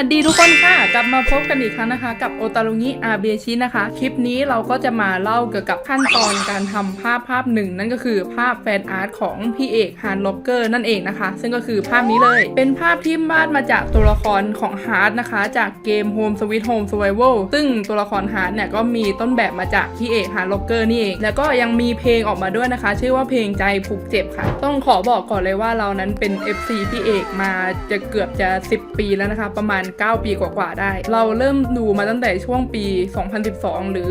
วัสดีทุกคนค่ะ กลับมาพบกันอีกครั้งนะคะ กับโอตารุงิอาเบชินะคะ คลิปนี้เราก็จะมาเล่าเกี่ยวกับขั้นตอนการทำภาพภาพหนึ่ง นั่นก็คือภาพแฟนอาร์ตของพี่เอกฮาร์ดล็อกเกอร์นั่นเองนะคะ ซึ่งก็คือภาพนี้เลย เป็นภาพที่วาดมาจากตัวละครของฮาร์ดนะคะ จากเกม Home Sweet Home Survival ซึ่งตัวละครฮาร์ดเนี่ยก็มีต้นแบบมาจากพี่เอกฮาร์ดล็อกเกอร์นี่เองแล้วก็ยังมีเพลงออกมาด้วยนะคะ ชื่อว่าเพลงใจผูกเจ็บค่ะ ต้องขอบอกก่อนเลยว่าเรานั้นเป็น FC พี่เอกมาจะเกือบจะ 10 ปีแล้วนะคะ ประมาณ9 ปีกว่าๆได้ เราเริ่มดูมาตั้งแต่ช่วงปี 2012 หรือ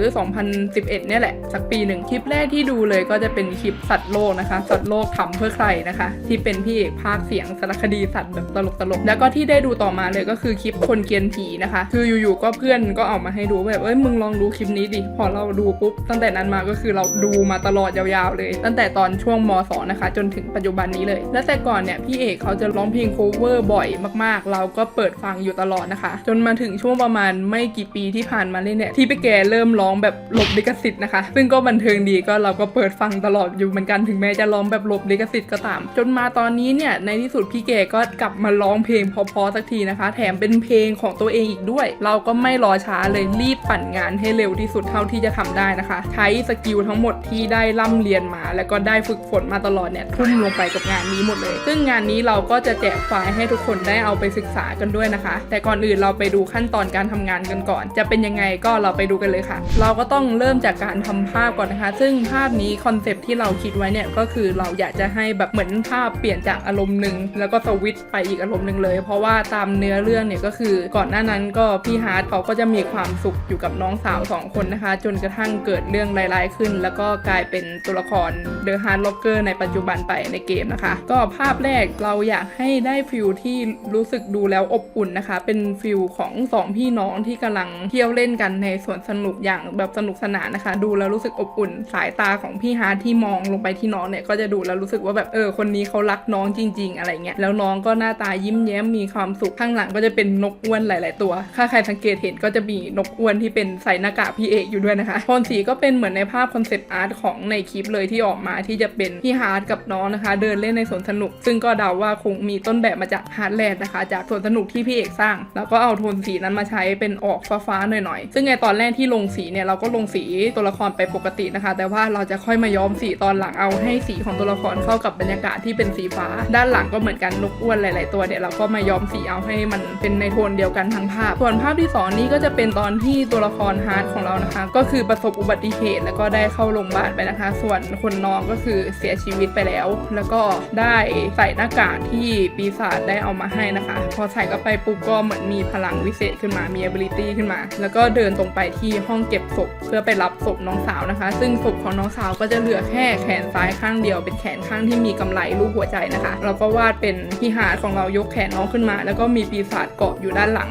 2011 เนี่ยแหละ สักปีหนึ่งคลิปแรกที่ดูเลยก็จะเป็นคลิปสัตว์โลกนะคะ สัตว์โลกทำเพื่อใครนะคะ ที่เป็นพี่เอกภาคเสียงสารคดีสัตว์แบบตลกๆ แล้วก็ที่ได้ดูต่อมาเลยก็คือคลิปคนเกียนผีนะคะ คืออยู่ๆก็เพื่อนก็เอามาให้ดูแบบเอ้ยมึงลองดูคลิปนี้ดิ พอเราดูปุ๊บตั้งแต่นั้นมาก็คือเราดูมาตลอดยาวๆเลย ตั้งแต่ตอนช่วงมสองนะคะ จนถึงปัจจุบันนี้เลย และแต่ก่อนเนี่ยพี่เอกเขาจะร้องเพลง cover บ่อยมากๆ เราก็เปิดฟังอยู่ตลอดนะคะ จนมาถึงช่วงประมาณไม่กี่ปีที่ผ่านมาเลยเนี่ยที่พี่แกเริ่มร้องแบบหลบลิขสิทธิ์นะคะ ซึ่งก็บันเทิงดีก็เราก็เปิดฟังตลอดอยู่เหมือนกันถึงแม้จะร้องแบบหลบลิขสิทธิ์ก็ตาม จนมาตอนนี้เนี่ยในที่สุดพี่แกก็กลับมาร้องเพลงพอๆสักทีนะคะ แถมเป็นเพลงของตัวเองอีกด้วย เราก็ไม่รอช้าเลยรีบปั่นงานให้เร็วที่สุดเท่าที่จะทำได้นะคะ ใช้สกิลทั้งหมดที่ได้ร่ำเรียนมา แล้วก็ได้ฝึกฝนมาตลอดเนี่ยทุ่มลงไปกับงานนี้หมดเลย ซึ่งงานนี้เราก็จะแจกไฟล์ให้ทุกคนได้เอาไปศึกษากันด้วยนะคะ แต่ก่อนอื่นเราไปดูขั้นตอนการทำงานกันก่อน จะเป็นยังไงก็เราไปดูกันเลยค่ะ เราก็ต้องเริ่มจากการทำภาพก่อนนะคะ ซึ่งภาพนี้คอนเซปที่เราคิดไว้เนี่ยก็คือเราอยากจะให้แบบเหมือนภาพเปลี่ยนจากอารมณ์หนึ่งแล้วก็สวิตไปอีกอารมณ์หนึ่งเลย เพราะว่าตามเนื้อเรื่องเนี่ยก็คือก่อนหน้านั้นก็พี่ฮาร์ดเขาก็จะมีความสุขอยู่กับน้องสาวสองคนนะคะ จนกระทั่งเกิดเรื่องร้ายๆขึ้น แล้วก็กลายเป็นตัวละครเดอะฮาร์ดล็อกเกอร์ในปัจจุบันไปในเกมนะคะ ก็ภาพแรกเราอยากให้ได้ฟิลที่รู้สึกดูแล้วอบอุ่นนะคะเป็นฟิลของสองพี่น้องที่กำลังเที่ยวเล่นกันในสวนสนุกอย่างแบบสนุกสนานนะคะ ดูแล้วรู้สึกอบอุ่นสายตาของพี่ฮาร์ดที่มองลงไปที่น้องเนี่ยก็จะดูแล้วรู้สึกว่าแบบเออคนนี้เขารักน้องจริง ๆ อะไรเงี้ยแล้วน้องก็หน้าตายิ้มแย้มมีความสุขข้างหลังก็จะเป็นนกอ้วนหลาย ๆ ตัว ถ้าใครสังเกตเห็นก็จะมีนกอ้วนที่เป็นใส่หน้ากากพี่เอกอยู่ด้วยนะคะโทนสีก็เป็นเหมือนในภาพคอนเซปต์อาร์ตของในคลิปเลยที่ออกมาที่จะเป็นพี่ฮาร์ดกับน้องนะคะ เดินเล่นในสวนสนุก ซึ่งก็เดาว่าคงมีต้นแบบมาจากฮาร์ดแลนด์นะคะ จากสวนสนุกที่พี่เอกสร้างแล้วก็เอาโทนสีนั้นมาใช้เป็นออกฟ้าๆหน่อยๆ ซึ่งในตอนแรกที่ลงสีเนี่ยเราก็ลงสีตัวละครไปปกตินะคะ แต่ว่าเราจะค่อยมาย้อมสีตอนหลังเอาให้สีของตัวละครเข้ากับบรรยากาศที่เป็นสีฟ้า ด้านหลังก็เหมือนกันนกอ้วนหลายๆตัวเนี่ยเราก็มาย้อมสีเอาให้มันเป็นในโทนเดียวกันทั้งภาพ ส่วนภาพที่สองนี้ก็จะเป็นตอนที่ตัวละครฮาร์ดของเรานะคะ ก็คือประสบอุบัติเหตุแล้วก็ได้เข้าโรงพยาบาลไปนะคะ ส่วนคนน้องก็คือเสียชีวิตไปแล้ว แล้วก็ได้ใส่หน้ากากที่ปีศาจได้เอามาให้นะคะ พอใส่เข้าไปปุ๊บก็เหมือนมีพลังวิเศษขึ้นมา มี ability ขึ้นมา แล้วก็เดินตรงไปที่ห้องเก็บศพเพื่อไปรับศพน้องสาวนะคะ ซึ่งศพของน้องสาวก็จะเหลือแค่แขนซ้ายข้างเดียว เป็นแขนข้างที่มีกำไลรูปหัวใจนะคะ เราก็วาดเป็นพี่หาดของเรายกแขนน้องขึ้นมา แล้วก็มีปีศาจเกาะอยู่ด้านหลัง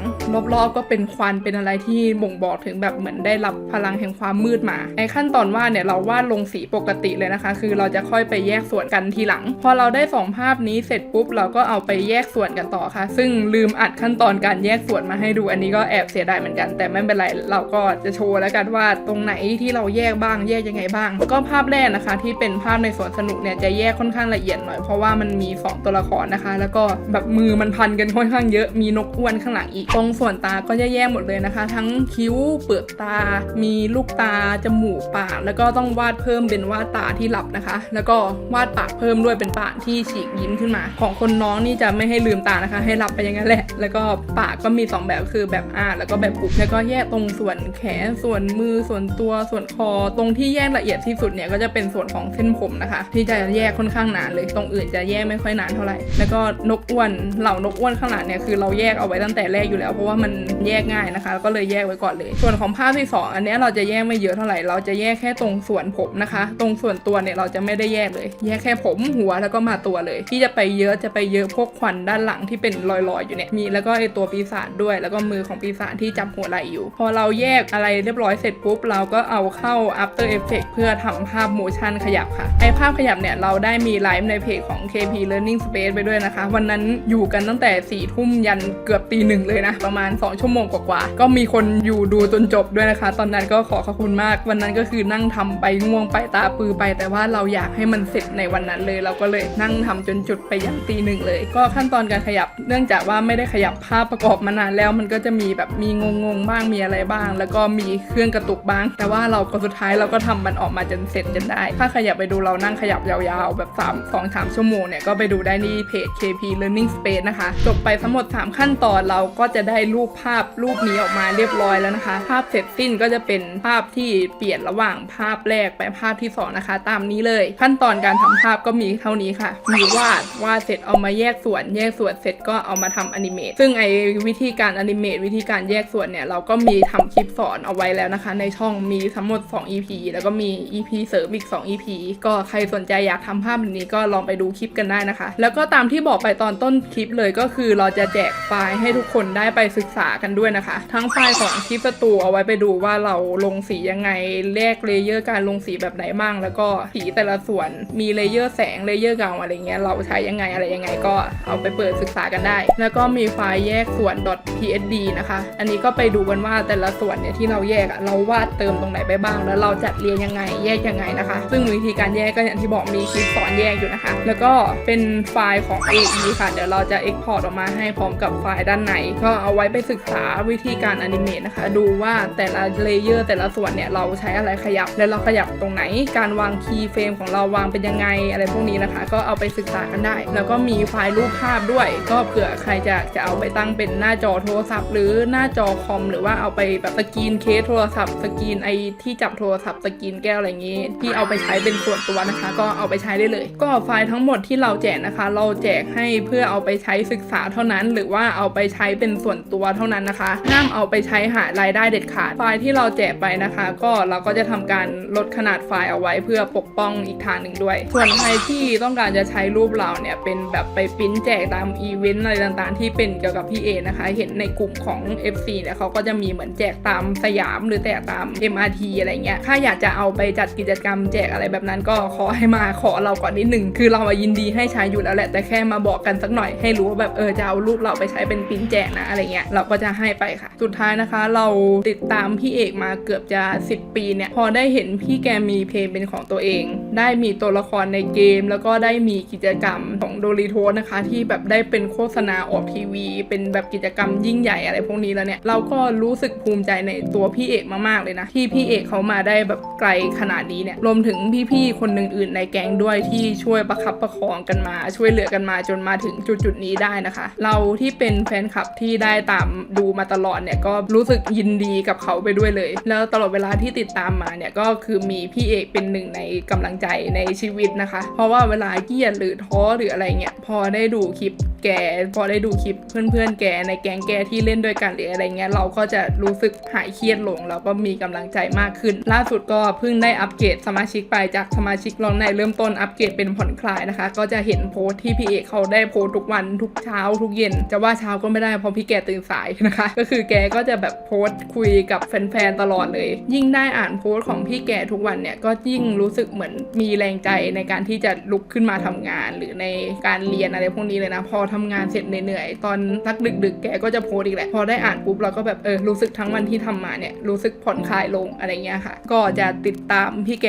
รอบๆก็เป็นควัน เป็นอะไรที่บ่งบอกถึงแบบเหมือนได้รับพลังแห่งความมืดมา ในขั้นตอนวาดเนี่ยเราวาดลงสีปกติเลยนะคะ คือเราจะค่อยไปแยกส่วนกันทีหลัง พอเราได้สองภาพนี้เสร็จปุ๊บเราก็เอาไปแยกส่วนกันต่อค่ะ ซึ่งลืมอัดขั้นตอนการแยกส่วนมาให้ดูอันนี้ก็แอบเสียดายเหมือนกัน แต่ไม่เป็นไรเราก็จะโชว์แล้วกันว่าตรงไหนที่เราแยกบ้างแยกยังไงบ้าง ก็ภาพแรกนะคะ ที่เป็นภาพในสวนสนุกเนี่ยจะแยกค่อนข้างละเอียดหน่อยเพราะว่ามันมีสองตัวละครนะคะ แล้วก็แบบมือมันพันกันค่อนข้างเยอะมีนกอ้วนข้างหลังอีกตรงส่วนตาก็จะแยกหมดเลยนะคะ ทั้งคิ้วเปลือกตา มีลูกตาจมูกปาก แล้วก็ต้องวาดเพิ่มเป็นวาดตาที่หลับนะคะ แล้วก็วาดปากเพิ่มด้วยเป็นปากที่ฉีกยิ้มขึ้นมา ของคนน้องนี่จะไม่ให้ลืมตานะคะ ให้หลับไปอย่างนั้นแหละ แล้วก็ปากก็มีสองแบบคือแบบอาแล้วก็แบบปุบแล้วก็แยกตรงส่วนแขนส่วนมือส่วนตัวส่วนคอ ตรงที่แยกละเอียดที่สุดเนี่ยก็จะเป็นส่วนของเส้นผมนะคะ ที่จะแยกค่อนข้างนานเลยตรงอื่นจะแยกไม่ค่อยนานเท่าไหร่แล้วก็นกอ้วนเหล่านกอ้วนข้างหลังเนี่ยคือเราแยกเอาไว้ตั้งแต่แรกอยู่แล้ว เพราะว่ามันแยกง่ายนะคะ ก็เลยแยกไว้ก่อนเลย ส่วนของภาพที่สองอันนี้เราจะแยกไม่เยอะเท่าไหร่เราจะแยกแค่ตรงส่วนผมนะคะ ตรงส่วนตัวเนี่ยเราจะไม่ได้แยกเลย แยกแค่ผมหัวแล้วก็มาตัวเลย ที่จะไปเยอะจะไปเยอะพวกควันด้านหลังที่เป็นรอยๆอยู่เนี่ยมีแล้วก็ไอตัวปีศาจด้วย แล้วก็มือของปีศาจที่จับหัวไหล่อยู่ พอเราแยกอะไรเรียบร้อยเสร็จปุ๊บ เราก็เอาเข้า After Effects เพื่อทำภาพ motion ขยับค่ะ ไอภาพขยับเนี่ยเราได้มีไลฟ์ในเพจของ KP Learning Space ไปด้วยนะคะ วันนั้นอยู่กันตั้งแต่4ี่ทุ่มยันเกือบตีหนึ่งเลยนะ ประมาณ 2 ชั่วโมงกว่าๆก็มีคนอยู่ดูจนจบด้วยนะคะ ตอนนั้นก็ขอขอบคุณมาก วันนั้นก็คือนั่งทำไปง่วงไปตาปือไป แต่ว่าเราอยากให้มันเสร็จในวันนั้นเลย เราก็เลยนั่งทำจนจุดไปยันตีหนึ่งเลย ก็ขั้นตอนการขยับเนื่องจากว่าไม่ได้ขยับภาพประกอบมานานแล้วมันก็จะมีแบบมีงงๆบ้างมีอะไรบ้าง แล้วก็มีเครื่องกระตุกบ้าง แต่ว่าเราก็สุดท้ายเราก็ทำมันออกมาจนเสร็จจนได้ ถ้าใครอยากไปดูเรานั่งขยับยาวๆ แบบ3 2 3ชั่วโมงเนี่ยก็ไปดูได้ที่เพจ KP Learning Space นะคะจบไปทั้งหมด 3 ขั้นตอนเราก็จะได้รูปภาพรูปนี้ออกมาเรียบร้อยแล้วนะคะ ภาพเสร็จสิ้นก็จะเป็นภาพที่เปลี่ยนระหว่างภาพแรกไปภาพที่สองนะคะ ตามนี้เลย ขั้นตอนการทำภาพก็มีเท่านี้ค่ะ มีวาดวาดเสร็จเอามาแยกส่วน แยกส่วนเสร็จก็เอามาทำอนิเมตซึ่งไอวิธีการอนิเมตวิธีการแยกส่วนเนี่ย เราก็มีทำคลิปสอนเอาไว้แล้วนะคะ ในช่องมีทั้งหมด 2 EP แล้วก็มี EP เสริมอีก 2 EP ก็ใครสนใจอยากทำภาพแบบนี้ก็ลองไปดูคลิปกันได้นะคะ แล้วก็ตามที่บอกไปตอนต้นคลิปเลยก็คือเราจะแจกไฟล์ให้ทุกคนได้ไปศึกษากันด้วยนะคะ ทั้งไฟล์ของคลิปสตูเอาไว้ไปดูว่าเราลงสียังไงแลกเลเยอร์การลงสีแบบไหนบ้างแล้วก็สีแต่ละส่วนมีเลเยอร์แสงเลเยอร์เงาอะไรเงี้ยเราใช้ยังไงอะไรยังไงก็เอาไปเปิดศึกษากันได้ แล้วก็มีไฟล์แยกส่วน .psd นะคะ อันนี้ก็ไปดูกันว่าแต่ละส่วนเนี่ยที่เราแยกอะเราวาดเติมตรงไหนไปบ้าง แล้วเราจัดเรียงยังไงแยกยังไงนะคะ ซึ่งวิธีการแยกก็อย่างที่บอกมีคลิปสอนแยกอยู่นะคะ แล้วก็เป็นไฟล์ของ AE ค่ะ เดี๋ยวเราจะ Export ออกมาให้พร้อมกับไฟล์ด้านในก็เอาไว้ไปศึกษาวิธีการอนิเมตนะคะ ดูว่าแต่ละเลเยอร์แต่ละส่วนเนี่ยเราใช้อะไรขยับ แล้วเราขยับตรงไหน การวางคีย์เฟรมของเราวางเป็นยังไงอะไรพวกนี้นะคะ ก็เอาไปศึกษากันได้ แล้วก็มีไฟล์รูปภาพด้วย ก็เผื่อใครจะจะเอาไปตั้ง้งเป็นหน้าจอโทรศัพท์ หรือหน้าจอคอม หรือว่าเอาไปแบบสกรีนเคสโทรศัพท์สกรีนไอที่จับโทรศัพท์สกรีนแก้วอะไรอย่างงี้ ที่เอาไปใช้เป็นส่วนตัวนะคะ ก็เอาไปใช้ได้เลย ก็ไฟล์ทั้งหมดที่เราแจกนะคะ เราแจกให้เพื่อเอาไปใช้ศึกษาเท่านั้น หรือว่าเอาไปใช้เป็นส่วนตัวเท่านั้นนะคะห้ามเอาไปใช้หารายได้เด็ดขาดไฟล์ที่เราแจกไปนะคะ ก็เราก็จะทำการลดขนาดไฟล์เอาไว้เพื่อปกป้องอีกทางหนึ่งด้วย ส่วนใครที่ต้องการจะใช้รูปเราเนี่ยเป็นแบบไปปิ้นแจกตามอีเวนต์อะไรต่างๆ ที่เป็นเกี่ยวกับี่เอนะคะ เห็นในกลุ่มของ FC เนี่ยเขาก็จะมีเหมือนแจกตามสยามหรือแจกตาม MRT อะไรเงี้ย ถ้าอยากจะเอาไปจัดกิจกรรมแจกอะไรแบบนั้นก็ขอให้มาขอเราก่อนนิดหนึ่ง คือเรายินดีให้ใช้อยู่แล้วแหละ แต่แค่มาบอกกันสักหน่อยให้รู้ว่าแบบเออจะเอารูปเราไปใช้เป็นปิ้นแจกนะอะไรเงี้ย เราก็จะให้ไปค่ะ สุดท้ายนะคะเราติดตามพี่เอกมาเกือบจะ 10 ปีเนี่ย พอได้เห็นพี่แกมีเพลงเป็นของตัวเอง ได้มีตัวละครในเกม แล้วก็ได้มีกิจกรรมของโดริโทนะคะที่แบบได้เป็นโฆษณาออกทีวี เป็นแบบกิจกรรมยิ่งใหญ่อะไรพวกนี้แล้วเนี่ยเราก็รู้สึกภูมิใจในตัวพี่เอกมากๆเลยนะ ที่พี่เอกเขามาได้แบบไกลขนาดนี้เนี่ยรวมถึงพี่ๆคนอื่นๆในแก๊งด้วยที่ช่วยประคับประคองกันมา ช่วยเหลือกันมาจนมาถึงจุดๆนี้ได้นะคะ เราที่เป็นแฟนคลับที่ได้ตามดูมาตลอดเนี่ยก็รู้สึกยินดีกับเขาไปด้วยเลย แล้วตลอดเวลาที่ติดตามมาเนี่ยก็คือมีพี่เอกเป็นหนึ่งในกำลังใจในชีวิตนะคะ เพราะว่าเวลาเกลียดหรือท้อหรืออะไรเงี้ยพอได้ดูคลิปแก พอได้ดูคลิปเพื่อนๆแกในแก๊งแกที่เล่นด้วยกันหรืออะไรเงี้ยเราก็จะรู้สึกหายเครียดลงแล้วก็มีกำลังใจมากขึ้น ล่าสุดก็เพิ่งได้อัปเกรดสมาชิกไปจากสมาชิกลองในเริ่มต้นอัปเกรดเป็นผ่อนคลายนะคะ ก็จะเห็นโพสที่พี่เอกเขาได้โพสทุกวันทุกเช้าทุกเย็น จะว่าเช้าก็ไม่ได้เพราะพี่แกตื่นสายนะคะ ก็คือแกก็จะแบบโพสคุยกับแฟนๆตลอดเลย ยิ่งได้อ่านโพสของพี่แกทุกวันเนี่ยก็ยิ่งรู้สึกเหมือนมีแรงใจในการที่จะลุกขึ้นมาทำงาน หรือในการเรียนอะไรพวกนี้เลยนะพอทำงานเสร็จเหนื่อยๆตอนสักดึกๆแกก็จะโพสอีกแหละพอได้อ่านปุ๊บเราก็แบบเออรู้สึกทั้งวันที่ทำมาเนี่ยรู้สึกผ่อนคลายลงอะไรเงี้ยค่ะ ก็จะติดตามพี่แก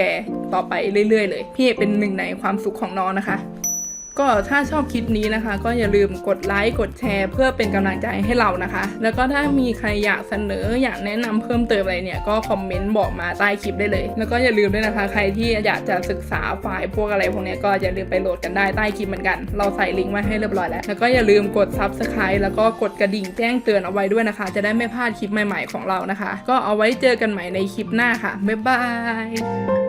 ต่อไปเรื่อยๆ เลย พี่เป็นหนึ่งในความสุขของน้องนะคะ ก็ถ้าชอบคลิปนี้นะคะ ก็อย่าลืมกดไลค์กดแชร์ เพื่อเป็นกำลังใจให้เรานะคะ แล้วก็ถ้ามีใครอยากเสนออยากแนะนำเพิ่มเติมอะไรเนี่ยก็คอมเมนต์บอกมาใต้คลิปได้เลย แล้วก็อย่าลืมด้วยนะคะ ใครที่อยากจะศึกษาไฟล์พวกอะไรพวกนี้ก็อย่าลืมไปโหลดกันได้ใต้คลิปเหมือนกัน เราใส่ลิงก์ไว้ให้เรียบร้อยแล้ว แล้วก็อย่าลืมกด subscribe แล้วก็กดกระดิ่งแจ้งเตือนเอาไว้ด้วยนะคะ จะได้ไม่พลาดคลิปใหม่ ๆของเรานะคะ ก็เอาไว้เจอกันใหม่ในคลิปหน้าค่ะบ๊ายบาย